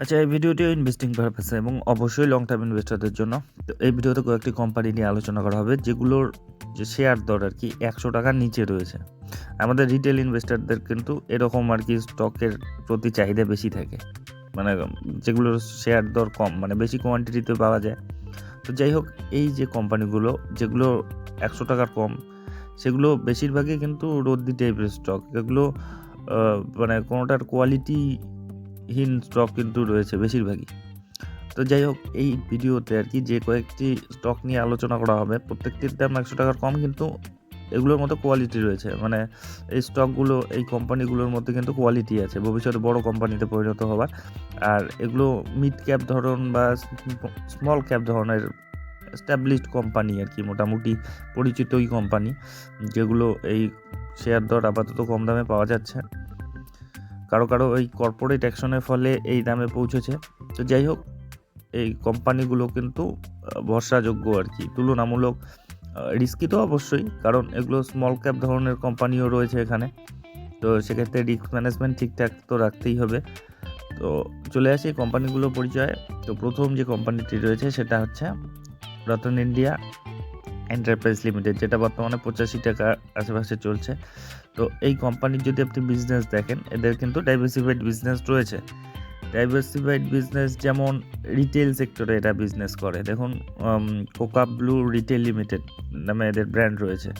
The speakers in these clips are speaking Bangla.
আচ্ছা এই ভিডিওটি ইনভেস্টিং পারপাসে এবং অবশ্যই লং টার্ম ইনভেস্টরদের জন্য। তো এই ভিডিওতে কয়েকটি কোম্পানি নিয়ে আলোচনা করা হবে, যেগুলোর যে শেয়ার দর আর কি একশো টাকার নিচে রয়েছে। আমাদের রিটেল ইনভেস্টরদের কিন্তু এরকম আর কি স্টকের প্রতি চাহিদা বেশি থাকে। মানে যেগুলোর শেয়ার দর কম মানে বেশি কোয়ান্টিটিতে পাওয়া যায়। তো যাই হোক, এই যে কোম্পানিগুলো যেগুলো একশো টাকার কম, সেগুলো বেশিরভাগই কিন্তু রদ্দি টাইপের স্টক এগুলো মানে কোনোটার কোয়ালিটি হীন স্টক কিন্তু রয়েছে বেশিরভাগই। তো যাই হোক, এই ভিডিওতে আর কি যে কয়েকটি স্টক নিয়ে আলোচনা করা হবে প্রত্যেকটির দাম একশো টাকার কম কিন্তু এগুলোর মতো কোয়ালিটি রয়েছে। মানে এই স্টকগুলো, এই কোম্পানিগুলোর মধ্যে কিন্তু কোয়ালিটি আছে, ভবিষ্যতে বড় কোম্পানিতে পরিণত হবার। আর এগুলো মিড ক্যাপ ধরন বা স্মল ক্যাপ ধরনের এস্টাবলিশড কোম্পানি আর কি, মোটামুটি পরিচিতই কোম্পানি, যেগুলো এই শেয়ার দর আপাতত কম দামে পাওয়া যাচ্ছে। কারও কারও এই কর্পোরেট অ্যাকশনের ফলে এই দামে পৌঁছেছে। তো যাই হোক, এই কোম্পানিগুলো কিন্তু ভরসাযোগ্য আর কি। তুলনামূলক রিস্কি তো অবশ্যই, কারণ এগুলো স্মল ক্যাপ ধরনের কোম্পানিও রয়েছে এখানে। তো সেক্ষেত্রে রিস্ক ম্যানেজমেন্ট ঠিকঠাক তো রাখতেই হবে। তো চলে আসি কোম্পানিগুলো পরিচয়ে। তো প্রথম যে কোম্পানিটি রয়েছে সেটা হচ্ছে রতন ইন্ডিয়া। এন্টারপ্রাইজ লিমিটেড যেটা বর্তমানে পঁচাশি টাকা আশেপাশে চলছে। তো এই কোম্পানির যদি আপনি বিজনেস দেখেন, এদের কিন্তু ডাইভার্সিফাইড বিজনেস রয়েছে। ডাইভার্সিফাইড বিজনেস যেমন রিটেল সেক্টরে এটা বিজনেস করে। দেখুন কোকা ব্লু রিটেল লিমিটেড নামে এদের ব্র্যান্ড রয়েছে।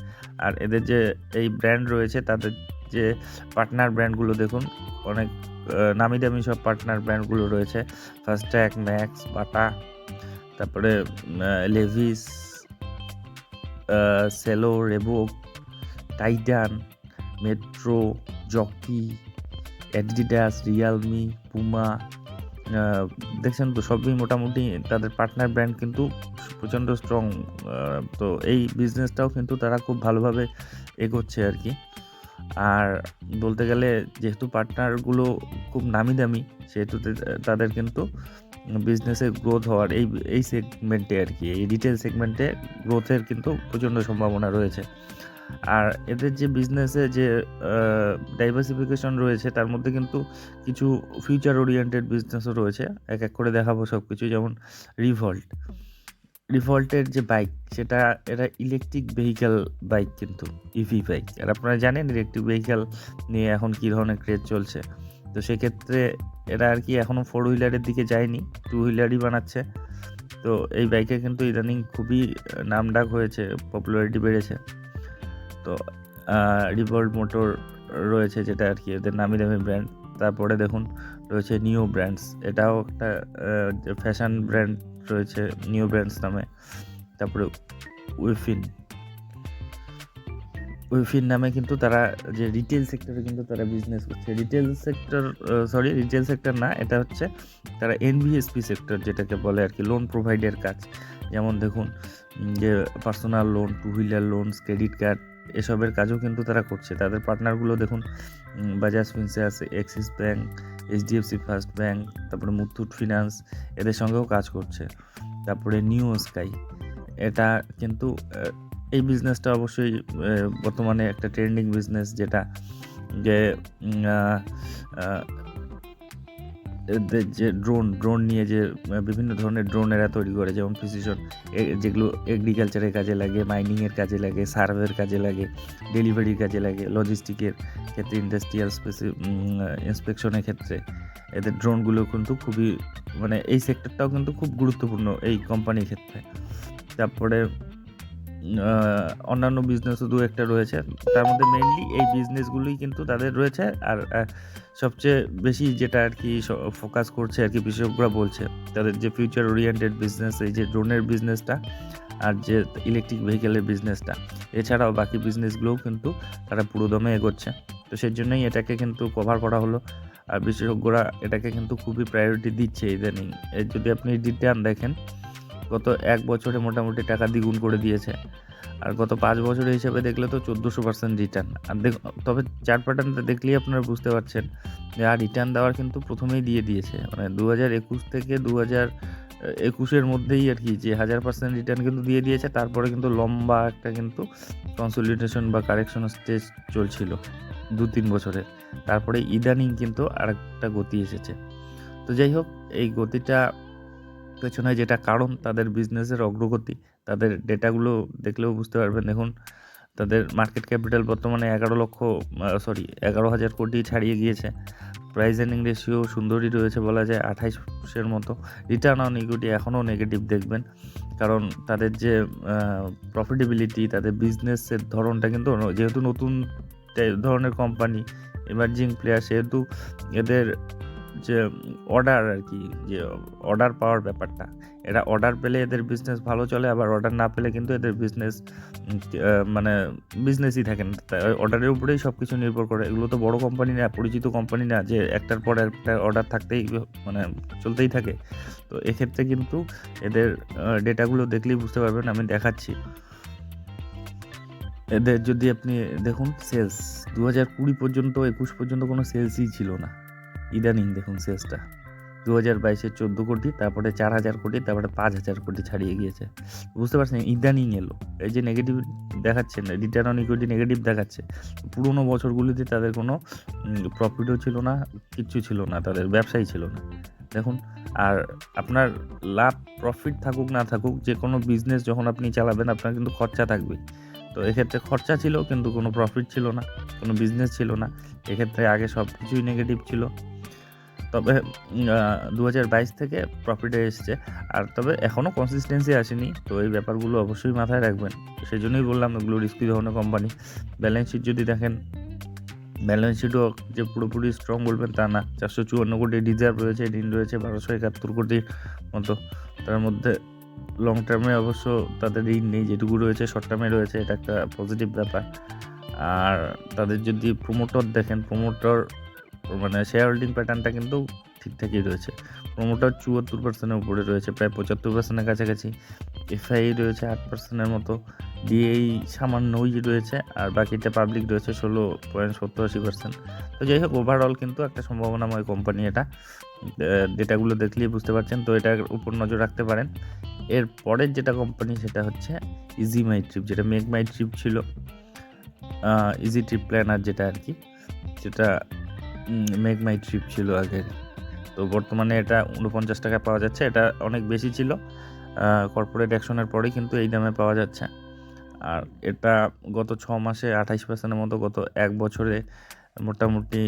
আর এদের যে এই ব্র্যান্ড রয়েছে, তাদের যে পার্টনার ব্র্যান্ডগুলো দেখুন, অনেক নামি দামি সব পার্টনার ব্র্যান্ডগুলো রয়েছে। ফাস্ট্যাগ ম্যাক্স বাটা তারপরে Levi's Cello Reebok Titan, Metro, Jockey, Adidas, Realme, Puma দেখছেন তো সবই মোটামুটি তাদের পার্টনার ব্র্যান্ড কিন্তু প্রচণ্ড স্ট্রং তো এই বিজনেসটাও কিন্তু তারা খুব ভালোভাবে এগোচ্ছে আর কি। আর বলতে গেলে যেহেতু পার্টনারগুলো খুব নামি দামি সেহেতু তাদের কিন্তু বিজনেসে গ্রোথ হওয়ার এই এই সেগমেন্টে আর কি, এই রিটেল সেগমেন্টে গ্রোথের কিন্তু প্রচণ্ড সম্ভাবনা রয়েছে। আর এদের যে বিজনেসে যে ডাইভার্সিফিকেশন রয়েছে, তার মধ্যে কিন্তু কিছু ফিউচার ওরিয়েন্টেড বিজনেসও রয়েছে। এক এক করে দেখাবো সব কিছু যেমন রিভল্ট রিভল্টের যে বাইক সেটা এটা ইলেকট্রিক ভেহিক্যাল বাইক কিন্তু ইভি বাইক আর আপনারা জানেন ইলেকট্রিক ভেহিক্যাল নিয়ে এখন কী ধরনের ক্রেজ চলছে? তো সেক্ষেত্রে এরা আর কি এখনও ফোর হুইলারের দিকে যায়নি টু হুইলারই বানাচ্ছে। তো এই বাইকে কিন্তু ইদানিং খুবই নামডাক হয়েছে পপুলারিটি বেড়েছে। তো রিভল্ট মোটর রয়েছে যেটা আর কি এদের নামি দামি ব্র্যান্ড তারপরে দেখুন, রয়েছে নিউ ব্র্যান্ডস এটাও একটা ফ্যাশন ব্র্যান্ড রয়েছে নিউ ব্র্যান্ডস নামে। তারপরে উইফিন উইফিন নামে কিন্তু তারা, যে রিটেল সেক্টরে কিন্তু তারা বিজনেস করছে। Retail sector sorry retail sector না, এটা হচ্ছে তারা এনভিএসপি সেক্টর যেটাকে বলে আর কি লোন প্রোভাইডের কাজ। যেমন দেখুন যে personal loan two wheeler loans credit card এসবের কাজও কিন্তু তারা করছে। তাদের পার্টনারগুলো দেখুন Bajaj Finserv Axis bank HDFC first bank তারপরে মুথুট ফিনান্স এদের সঙ্গেও কাজ করছে। তারপরে নিউ স্কাই এটা কিন্তু এই বিজনেসটা অবশ্যই বর্তমানে একটা ট্রেন্ডিং বিজনেস যেটা যে যে ড্রোন ড্রোন নিয়ে যে বিভিন্ন ধরনের ড্রোন এরা তৈরি করে, যেমন প্রিসিশন যেগুলো এগ্রিকালচারের কাজে লাগে মাইনিংয়ের কাজে লাগে সার্ভের কাজে লাগে ডেলিভারির কাজে লাগে লজিস্টিকের ক্ষেত্রে ইন্ডাস্ট্রিয়াল স্পেসি ইন্সপেকশনের ক্ষেত্রে। এদের ড্রোনগুলো কিন্তু খুবই মানে এই সেক্টরটাও কিন্তু খুব গুরুত্বপূর্ণ এই কোম্পানির ক্ষেত্রে। তারপরে অন্যান্য বিজনেসও দু একটা রয়েছে। তার মধ্যে মেইনলি এই বিজনেসগুলোই কিন্তু তাদের রয়েছে। আর সবচেয়ে বেশি যেটা আর কি ফোকাস করছে আর কি বিশেষজ্ঞরা বলছে, তাদের যে ফিউচার ওরিয়েন্টেড বিজনেস এই যে ড্রোনের বিজনেসটা আর যে ইলেকট্রিক ভেহিকেলের বিজনেসটা এছাড়াও বাকি বিজনেসগুলোও কিন্তু তারা পুরোদমে এগোচ্ছে। তো সেই জন্যই এটাকে কিন্তু কভার করা হলো। আর বিশেষজ্ঞরা এটাকে কিন্তু খুবই প্রায়োরিটি দিচ্ছে ইদানিং। যদি আপনি রিটার্ন দেখেন গত এক বছরে মোটামুটি টাকা দ্বিগুণ করে দিয়েছে। আর গত পাঁচ বছরের হিসেবে দেখলে তো চোদ্দোশো পার্সেন্ট রিটার্ন আর দেখ, তবে চার প্যাটার্নটা দেখলেই আপনারা বুঝতে পারছেন যে, আর রিটার্ন দেওয়ার কিন্তু প্রথমেই দিয়ে দিয়েছে। মানে দু হাজার একুশ থেকে দু হাজার একুশের মধ্যেই আর কি যে হাজার পার্সেন্ট রিটার্ন কিন্তু দিয়ে দিয়েছে, তারপরে কিন্তু লম্বা একটা কিন্তু কনসলিডেশন বা কারেকশন স্টেজ চলছিল দু তিন বছরে। তারপরে ইদানিং কিন্তু আরেকটা গতি এসেছে। তো তো যাই হোক, এই গতিটা পেছনে যেটা কারণ তাদের বিজনেসের অগ্রগতি, তাদের ডেটাগুলো দেখলেও বুঝতে পারবেন। দেখুন, তাদের মার্কেট ক্যাপিটাল বর্তমানে এগারো লক্ষ সরি এগারো হাজার কোটি ছাড়িয়ে গিয়েছে। প্রাইস এর্নিং রেশিও সুন্দরই রয়েছে বলা যায় আঠাইশের মতো। রিটার্ন অন ইকুইটি এখনও নেগেটিভ দেখবেন। কারণ তাদের যে প্রফিটেবিলিটি তাদের বিজনেসের ধরনটা কিন্তু যেহেতু নতুন ধরনের কোম্পানি এমার্জিং প্লেয়ার সেহেতু এদের যে অর্ডার আর কি যে অর্ডার পাওয়ার ব্যাপারটা। এরা অর্ডার পেলে এদের বিজনেস ভালো চলে, আবার অর্ডার না পেলে কিন্তু এদের বিজনেস মানে বিজনেসই থাকে না। অর্ডারের উপরেই সব কিছু নির্ভর করে। এগুলো তো বড় কোম্পানি না, পরিচিত কোম্পানি না, যে একটার পর একটা অর্ডার থাকতেই মানে চলতেই থাকে। তো এক্ষেত্রে কিন্তু এদের ডেটাগুলো দেখলেই বুঝতে পারবেন, আমি দেখাচ্ছি। এদের যদি আপনি দেখুন সেলস দু হাজার কুড়ি পর্যন্ত, একুশ পর্যন্ত কোনো সেলসই ছিল না। ইদানিং দেখুন সেলসটা দু হাজার বাইশে চোদ্দ কোটি, তারপরে চার হাজার কোটি, তারপরে পাঁচ হাজার কোটি ছাড়িয়ে গিয়েছে। বুঝতে পারছেন? ইদানিং এলো। এই যে নেগেটিভ দেখাচ্ছে না রিটার্ন অন ইকুইটি নেগেটিভ দেখাচ্ছে। পুরোনো বছরগুলিতে তাদের কোনো প্রফিটও ছিল না, কিচ্ছু ছিল না, তাদের ব্যবসাই ছিল না। দেখুন, আর আপনার লাভ প্রফিট থাকুক, না থাকুক যে কোনো বিজনেস যখন আপনি চালাবেন, আপনার কিন্তু খরচা থাকবে তো এক্ষেত্রে খরচা ছিল, কিন্তু কোনো প্রফিট ছিল না, কোনো বিজনেস ছিল না। এক্ষেত্রে আগে সব কিছুই নেগেটিভ ছিল। তবে দু হাজার বাইশ থেকে প্রফিটে এসছে। আর তবে এখনও কনসিস্টেন্সি আসেনি, তো এই ব্যাপারগুলো অবশ্যই মাথায় রাখবেন। সেই জন্যই বললাম এগুলো রিস্কি ধরনের কোম্পানি ব্যালেন্স শিট যদি দেখেন ব্যালেন্স শিটও যে পুরোপুরি স্ট্রং বলবেন তা না। চারশো চুয়ান্ন কোটি রিজার্ভ রয়েছে, ঋণ রয়েছে, বারোশো একাত্তর কোটির মতো। তার মধ্যে লং টার্মে অবশ্য তাদের ঋণ নেই, যেটুকু রয়েছে শর্ট টার্মে রয়েছে, এটা একটা পজিটিভ ব্যাপার। আর তাদের যদি প্রোমোটর দেখেন প্রোমোটর মানে শেয়ার হোল্ডিং প্যাটার্নটা কিন্তু ঠিকঠাকই রয়েছে। প্রোমোটার চুয়াত্তর পার্সেন্টের উপরে রয়েছে, প্রায় পঁচাত্তর পার্সেন্টের কাছাকাছি। এফআই রয়েছে আট পার্সেন্টের মতো। ডিএই সামান্যই রয়েছে আর বাকিটা পাবলিক রয়েছে ষোলো পয়েন্ট সত্তর আশি পার্সেন্ট তো যাই হোক ওভারঅল কিন্তু একটা সম্ভাবনাময় কোম্পানি এটা। ডেটাগুলো দেখলেই বুঝতে পারছেন। তো এটার উপর নজর রাখতে পারেন। এর পরের যেটা কোম্পানি সেটা হচ্ছে ইজি মাই ট্রিপ যেটা মেক মাই ট্রিপ ছিল। ইজি ট্রিপ প্ল্যানার যেটা আর কি, যেটা মেক মাই ট্রিপ ছিল আগে তো বর্তমানে এটা উনপঞ্চাশ টাকা পাওয়া যাচ্ছে। এটা অনেক বেশি ছিল কর্পোরেট অ্যাকশনের পরেই কিন্তু এই দামে পাওয়া যাচ্ছে। আর এটা গত ছ মাসে আঠাইশ পার্সেন্টের মতো, গত এক বছরে মোটামুটি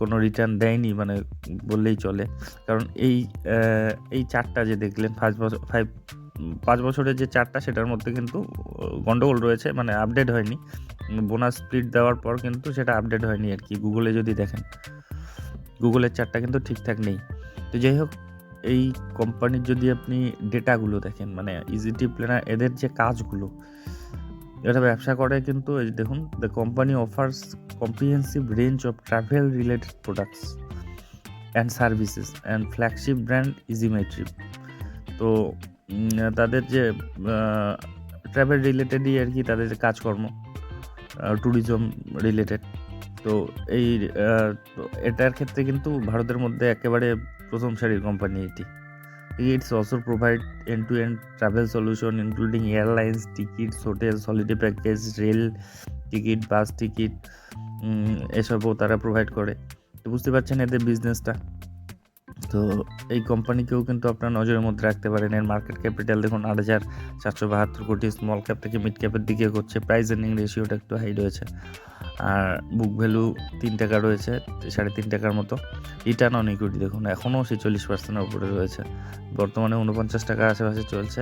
কোনো রিটার্ন দেয়নি মানে বললেই চলে। কারণ এই এই চারটা যে দেখলেন, পাঁচ বছর ফাইভ পাঁচ বছরের যে চারটা, সেটার মধ্যে কিন্তু গন্ডগোল রয়েছে মানে আপডেট হয়নি। বোনাস স্প্লিট দেওয়ার পর কিন্তু সেটা আপডেট হয়নি আর কি গুগলে যদি দেখেন। গুগলের চারটা কিন্তু ঠিকঠাক নেই। তো যাই হোক, এই কোম্পানির যদি আপনি ডেটাগুলো দেখেন মানে ইজিটি প্ল্যানার এদের যে কাজগুলো এটা ব্যবসা করে কিন্তু এই দেখুন the company offers comprehensive range of travel related products and services and flagship brand Easy My Trip তো তাদের যে ট্রাভেল রিলেটেডই আর কি তাদের যে কাজকর্ম ট্যুরিজম রিলেটেড তো এই এটার ক্ষেত্রে কিন্তু ভারতের মধ্যে একেবারে প্রথম সারির কোম্পানি এটি। It's also provide end to end travel solution including airlines tickets hotel holiday package rail ticket bus ticket এসবও তারা প্রোভাইড করে। তো বুঝতে পারছেন এদের বিজনেসটা তো এই কোম্পানিকেও কিন্তু আপনার নজরের মধ্যে রাখতে পারেন। এর মার্কেট ক্যাপিটাল দেখুন, আট হাজার চারশো বাহাত্তর কোটি স্মল ক্যাপ থেকে মিড ক্যাপের দিকে করছে প্রাইস এর্নিং রেশিওটা একটু হাই রয়েছে। আর বুক ভ্যালু তিন টাকা রয়েছে, সাড়ে তিন টাকার মতো। রিটার্ন অন ইকুইটি দেখুন, এখনও ছেচল্লিশ পার্সেন্টের উপরে রয়েছে। বর্তমানে উনপঞ্চাশ টাকার আশেপাশে চলছে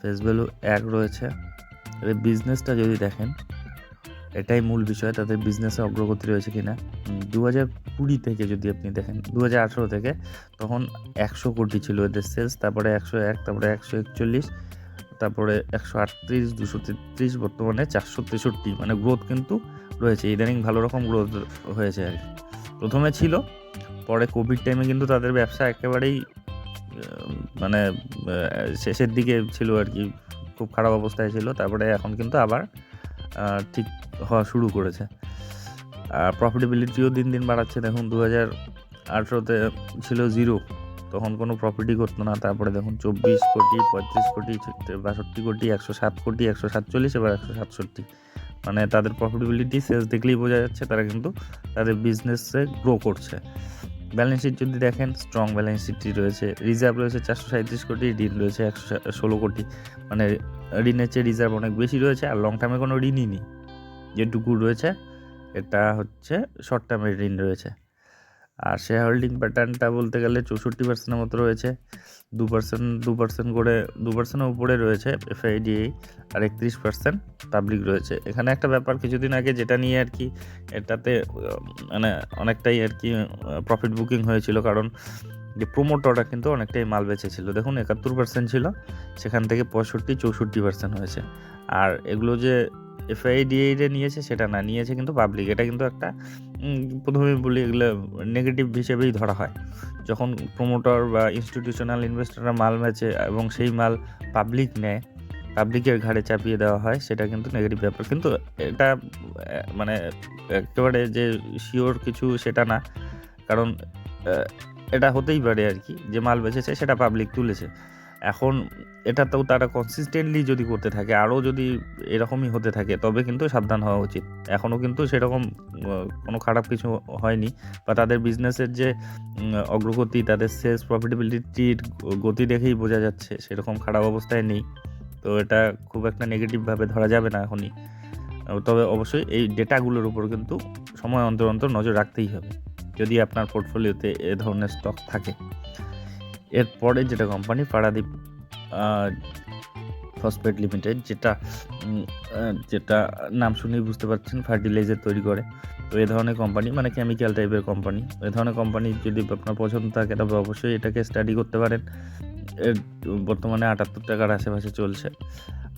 ফেস ভ্যালু এক রয়েছে। এদের বিজনেসটা যদি দেখেন, এটাই মূল বিষয় তাদের বিজনেসে অগ্রগতি রয়েছে কি না দু হাজার কুড়ি থেকে যদি আপনি দেখেন দু হাজার আঠেরো থেকে, তখন একশো কোটি ছিল এদের সেলস তারপরে একশো এক, তারপরে একশো একচল্লিশ তারপরে একশো আটত্রিশ, দুশো তেত্রিশ, বর্তমানে চারশো তেষট্টি। মানে গ্রোথ কিন্তু রয়েছে। ইদানিং ভালো রকম গ্রোথ হয়েছে আর কি। প্রথমে ছিল, পরে কোভিড টাইমে কিন্তু তাদের ব্যবসা একেবারেই মানে শেষের দিকে ছিল আর কি। খুব খারাপ অবস্থায় ছিল। তারপরে এখন কিন্তু আবার ঠিক হওয়া শুরু করেছে। আর প্রফিটেবিলিটিও দিন দিন বাড়াচ্ছে। দেখুন দু হাজার আঠেরোতে ছিল জিরো তখন কোনো প্রফিটই করতো না, তারপরে দেখুন চব্বিশ কোটি, পঁয়ত্রিশ কোটি বাষট্টি কোটি, একশো সাত কোটি, একশো সাতচল্লিশ, এবার একশো সাতষট্টি। মানে তাদের প্রফিটেবিলিটি সেলস দেখলেই বোঝা যাচ্ছে তারা কিন্তু তাদের বিজনেসে গ্রো করছে। ব্যালেন্স শিট যদি দেখেন স্ট্রং ব্যালেন্স শিটটি রয়েছে। রিজার্ভ রয়েছে চারশো সাঁত্রিশ কোটি, ঋণ রয়েছে একশো ষোলো কোটি। মানে ঋণের চেয়ে রিজার্ভ অনেক বেশি রয়েছে আর লং টার্মে কোনো ঋণই নেই। যেটুকু রয়েছে, এটা হচ্ছে শর্ট টার্মের ঋণ রয়েছে। আর শেয়ার হোল্ডিং প্যাটার্নটা বলতে গেলে চৌষট্টি পার্সেন্টের মতো রয়েছে। দু পার্সেন্ট দু পার্সেন্ট করে, দু পার্সেন্টের উপরে রয়েছে এফআইডিএ আর একত্রিশ পার্সেন্ট পাবলিক রয়েছে। এখানে একটা ব্যাপার কিছুদিন আগে যেটা নিয়ে আর কি, এটাতে মানে অনেকটাই আর কি প্রফিট বুকিং হয়েছিল কারণ যে প্রোমোটররা কিন্তু অনেকটাই মাল বেচেছিল। দেখুন, একাত্তর পার্সেন্ট ছিল, সেখান থেকে পঁয়ষট্টি, চৌষট্টি পার্সেন্ট হয়েছে। আর এগুলো যে এফআইডিএ নিয়েছে, সেটা না, নিয়েছে কিন্তু পাবলিক এটা কিন্তু একটা প্রথমে বলি এগুলো নেগেটিভ হিসেবেই ধরা হয়। যখন প্রোমোটর বা ইনস্টিটিউশনাল ইনভেস্টররা মাল বেচে এবং সেই মাল পাবলিক নেয় পাবলিকের ঘাড়ে চাপিয়ে দেওয়া হয়, সেটা কিন্তু নেগেটিভ ব্যাপার। কিন্তু এটা মানে একেবারে যে শিওর কিছু সেটা না। কারণ এটা হতেই পারে আর কি, যে মাল বেচেছে সেটা পাবলিক তুলেছে। এখন এটাতেও তারা কনসিস্টেন্টলি যদি করতে থাকে, আরও যদি এরকমই হতে থাকে, তবে কিন্তু সাবধান হওয়া উচিত। এখনও কিন্তু সেরকম কোনো খারাপ কিছু হয়নি, বা তাদের বিজনেসের যে অগ্রগতি, তাদের সেলস প্রফিটেবিলিটির গতি দেখেই বোঝা যাচ্ছে, সেরকম খারাপ অবস্থায় নেই। তো এটা খুব একটা নেগেটিভভাবে ধরা যাবে না এখনই। তবে অবশ্যই এই ডেটাগুলোর উপর কিন্তু সময় অন্তর অন্তর নজর রাখতেই হবে, যদি আপনার পোর্টফোলিওতে এ ধরনের স্টক থাকে। এরপরে যেটা কোম্পানি পারাদীপ ফসফেট লিমিটেড যেটা যেটা নাম শুনেই বুঝতে পারছেন ফার্টিলাইজার তৈরি করে। তো এ ধরনের কোম্পানি মানে কেমিক্যাল টাইপের কোম্পানি এ ধরনের কোম্পানি যদি আপনার পছন্দ থাকে, তবে অবশ্যই এটাকে স্টাডি করতে পারেন। এর বর্তমানে আটাত্তর টাকার আশেপাশে চলছে।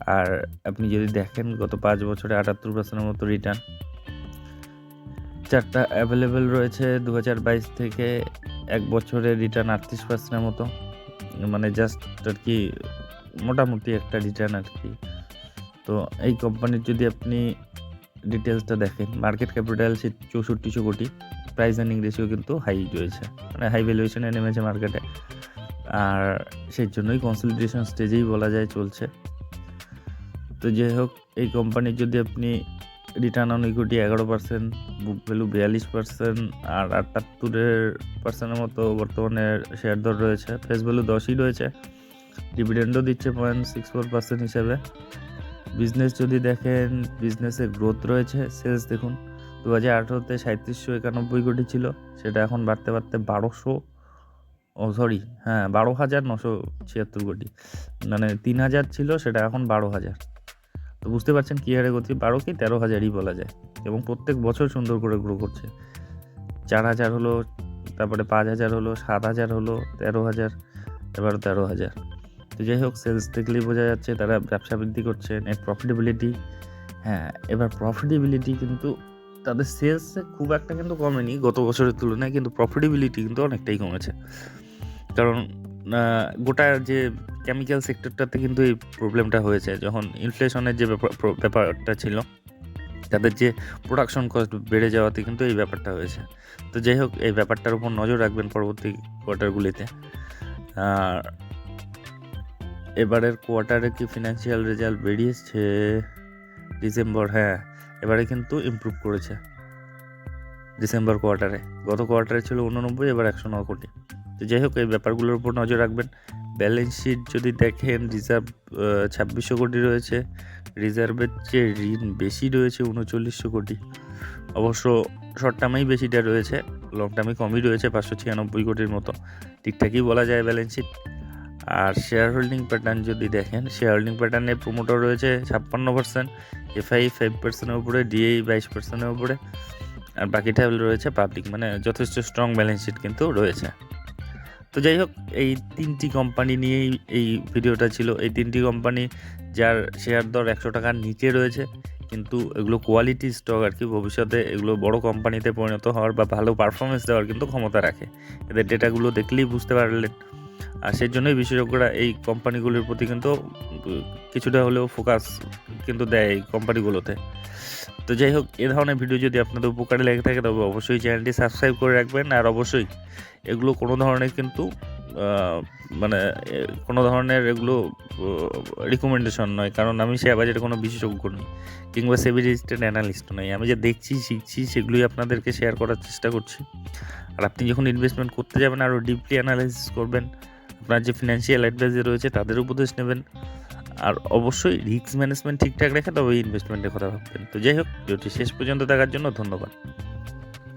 আর আপনি যদি দেখেন, গত পাঁচ বছরে আটাত্তর পার্সেন্টের মতো রিটার্ন চারটা অ্যাভেলেবেল রয়েছে দু থেকে এক বছরে রিটার্ন আটত্রিশ পার্সেন্টের মতো। মানে জাস্ট আর কি মোটামুটি একটা রিটার্ন আর কি। তো এই কোম্পানির যদি আপনি ডিটেলসটা দেখেন মার্কেট ক্যাপিটাল সে চৌষট্টিশো কোটি প্রাইস আর্নিং রেশিও কিন্তু হাই রয়েছে। মানে হাই ভ্যালুয়েশনে নেমেছে মার্কেটে আর সেই জন্যই কনসলিডেশন স্টেজেই বলা যায় চলছে। তো যাই হোক, এই কোম্পানির যদি আপনি রিটার্ন অন ইকুইটি এগারো পার্সেন্ট বুক ভ্যালু বিয়াল্লিশ পার্সেন্ট আর আটাত্তরের পার্সেন্টের মতো বর্তমানে শেয়ার দর রয়েছে। ফেস ভ্যালু দশই রয়েছে। ডিভিডেন্ডও দিচ্ছে পয়েন্ট সিক্স ফোর পার্সেন্ট হিসাবে। বিজনেস যদি দেখেন বিজনেসের গ্রোথ রয়েছে সেলস দেখুন দু হাজার আঠেরোতে সাঁত্রিশশো একানব্বই কোটি ছিল, সেটা এখন বাড়তে বাড়তে বারোশো, ও সরি হ্যাঁ বারো হাজার নশো ছিয়াত্তর কোটি। মানে তিন হাজার ছিল, সেটা এখন বারো হাজার। তো বুঝতে পারছেন কী হারে গতি? বারো কি? তেরো হাজারই বলা যায়। এবং প্রত্যেক বছর সুন্দর করে গ্রো করছে। চার হাজার হলো, তারপরে পাঁচ হাজার হলো, সাত হাজার হলো, তেরো হাজার, এবারও তেরো হাজার। তো যাই হোক সেলস দেখলেই বোঝা যাচ্ছে তারা ব্যবসা বৃদ্ধি করছে নেট প্রফিটেবিলিটি হ্যাঁ এবার প্রফিটেবিলিটি কিন্তু তাদের সেলসে খুব একটা কিন্তু কমেনি গত বছরের তুলনায়, কিন্তু প্রফিটেবিলিটি কিন্তু অনেকটাই কমেছে। কারণ গোটা যে কেমিক্যাল সেক্টরটাতে কিন্তু এই প্রবলেমটা হয়েছে যখন ইনফ্লেশনের যে ব্যাপার প্র- ব্যাপারটা ছিল, তাদের যে প্রোডাকশন কস্ট বেড়ে যাওয়াতে কিন্তু এই ব্যাপারটা হয়েছে। তো যাই হোক, এই ব্যাপারটার উপর নজর রাখবেন পরবর্তী কোয়ার্টারগুলিতে আর এবারের কোয়ার্টারে কি ফিনান্সিয়াল রেজাল্ট বেরিয়েছে? ডিসেম্বর হ্যাঁ এবারে কিন্তু ইমপ্রুভ করেছে। ডিসেম্বর কোয়ার্টারে গত কোয়ার্টারে ছিল উননব্বই, এবার একশো ন কোটি। তো যাই হোক, এই ব্যাপারগুলোর উপর নজর রাখবেন। ব্যালেন্স শিট যদি দেখেন রিজার্ভ ছাব্বিশশো কোটি রয়েছে। রিজার্ভের চেয়ে ঋণ বেশি রয়েছে উনচল্লিশশো কোটি। অবশ্য শর্ট টার্মেই বেশিটা রয়েছে লং টার্মে কমই রয়েছে, পাঁচশো ছিয়ানব্বই কোটির মতো। ঠিকঠাকই বলা যায় ব্যালেন্স শিট আর শেয়ার হোল্ডিং প্যাটার্ন যদি দেখেন শেয়ার হোল্ডিং প্যাটার্নে প্রোমোটর রয়েছে ছাপ্পান্ন পার্সেন্ট এফআই ফাইভ পার্সেন্টের উপরে ডিএই বাইশ পার্সেন্টের উপরে। আর বাকিটা রয়েছে পাবলিক মানে যথেষ্ট স্ট্রং ব্যালেন্স শিট কিন্তু রয়েছে। তো যাই হোক, এই তিনটি কোম্পানি নিয়েই এই ভিডিওটা ছিল। এই তিনটি কোম্পানি যার শেয়ার দর একশো টাকার নিচে রয়েছে, কিন্তু এগুলো কোয়ালিটি স্টক আর কি, ভবিষ্যতে এগুলো বড় কোম্পানিতে পরিণত হওয়ার বা ভালো পারফরমেন্স দেওয়ার কিন্তু ক্ষমতা রাখে। এদের ডেটাগুলো দেখলেই বুঝতে পারলেন। আর সেই জন্যই বিশেষজ্ঞরা এই কোম্পানিগুলির প্রতি কিন্তু কিছুটা হলেও ফোকাস কিন্তু দেয় এই কোম্পানিগুলোতে। তো যাই হোক, এ ধরনের ভিডিও যদি আপনাদের উপকারে লেগে থাকে, তবে অবশ্যই চ্যানেলটি সাবস্ক্রাইব করে রাখবেন। আর অবশ্যই এগুলো কোনো ধরনের কিন্তু মানে কোনো ধরনের এগুলো রিকমেন্ডেশন নয়। কারণ আমি শেয়ার বাজারে কোনো বিশেষজ্ঞ নই, কিংবা সেবি রেজিস্ট্রেড অ্যানালিস্ট নই। আমি যে দেখছি, শিখছি, সেগুলোই আপনাদেরকে শেয়ার করার চেষ্টা করছি। আর আপনি যখন ইনভেস্টমেন্ট করতে যাবেন, আরও ডিপলি অ্যানালাইসিস করবেন আপনার যে ফিনান্সিয়াল অ্যাডভাইজার রয়েছে, তাদের উপদেশ নেবেন। আর অবশ্যই রিস্ক ম্যানেজমেন্ট ঠিকঠাক রেখে তবে ইনভেস্টমেন্টের কথা ভাববেন। তো যাই হোক যদি শেষ পর্যন্ত দেখার জন্য ধন্যবাদ।